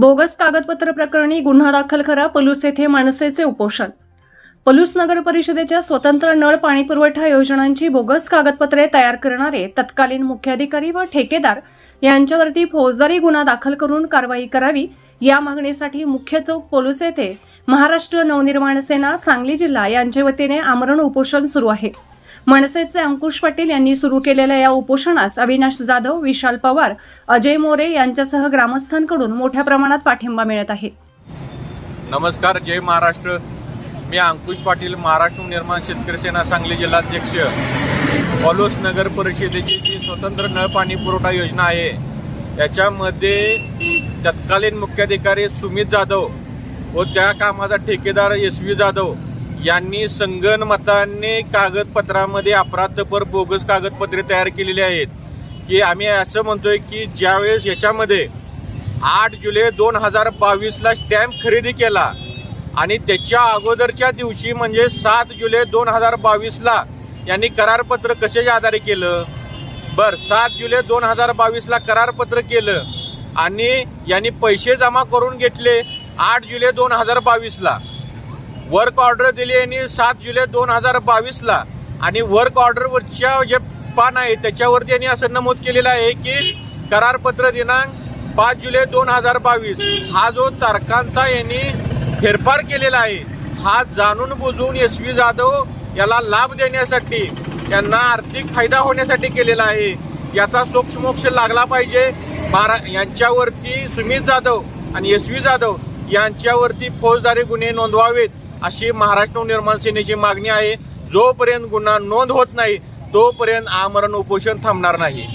Bogus कागदपत्र प्रकरणी गुन्हा दाखल करा पलूस येथे मनसेचे उपोषण. पलूस नगर परिषदेच्या स्वतंत्र नळ पाणी पुरवठा योजनांची बोगस कागदपत्रे तयार करणारे तत्कालीन मुख्याधिकारी व ठेकेदार यांच्यावरती फौजदारी गुन्हा दाखल करून कारवाई करावी या मागणीसाठी मुख्य चौक पोलूस येथे महाराष्ट्र नवनिर्माण सेना सांगली जिल्हा यांच्या वतीने आमरण उपोषण सुरू आहे. मनसेचे अंकुश पाटील यांनी सुरू केलेल्या या उपोषणास अविनाश जाधव विशाल पवार अजय मोरे यांच्यासह ग्रामस्थांकडून मोठ्या प्रमाणात पाठिंबा मिळत आहे. नमस्कार जय महाराष्ट्र. मी अंकुश पाटील महाराष्ट्र निर्माण शेतकरी सेना सांगली जिल्हाध्यक्ष. पॉलोस नगर परिषदेची जी स्वतंत्र नळ पाणी पुरवठा योजना आहे त्याच्यामध्ये तत्कालीन मुख्याधिकारी सुमित जाधव व त्या कामाचा ठेकेदार एस व्ही जाधव यांनी संगणमताने कागदपत्रामध्ये अपराधपर बोगस कागदपत्रे तयार केलेली आहेत. की आम्ही असं म्हणतोय की ज्यावेळेस याच्यामध्ये आठ जुलै दोन हजार बावीसला स्टॅम्प खरेदी केला आणि त्याच्या अगोदरच्या दिवशी म्हणजे सात जुलै दोन हजार बावीसला यांनी करारपत्र कशाच्या आधारे केलं? बर सात जुलै दोन हजार बावीसला करारपत्र केलं आणि यांनी पैसे जमा करून घेतले आठ जुलै दोन हजार बावीसला. वर्क ऑर्डर दिली यांनी सात जुलै दोन हजार बावीसला. आणि वर्क ऑर्डरवरच्या जे पान आहे त्याच्यावरती यांनी असं नमूद केलेलं आहे की करारपत्र दिनांक पाच जुलै दोन हजार बावीस. हा जो तारखांचा यांनी फेरफार केलेला आहे हा जाणून बुजून एस व्ही जाधव याला लाभ देण्यासाठी यांना आर्थिक फायदा होण्यासाठी केलेला आहे. याचा सोक्षमोक्ष लागला पाहिजे. महारा यांच्यावरती सुमित जाधव आणि एस व्ही जाधव यांच्यावरती फौजदारी गुन्हे नोंदवावेत. अशी महाराष्ट्र निर्माण सेनेची मागणी आहे जोपर्यंत गुन्हा नोंद होत नाही तोपर्यंत आमरण उपोषण थांबणार नाही.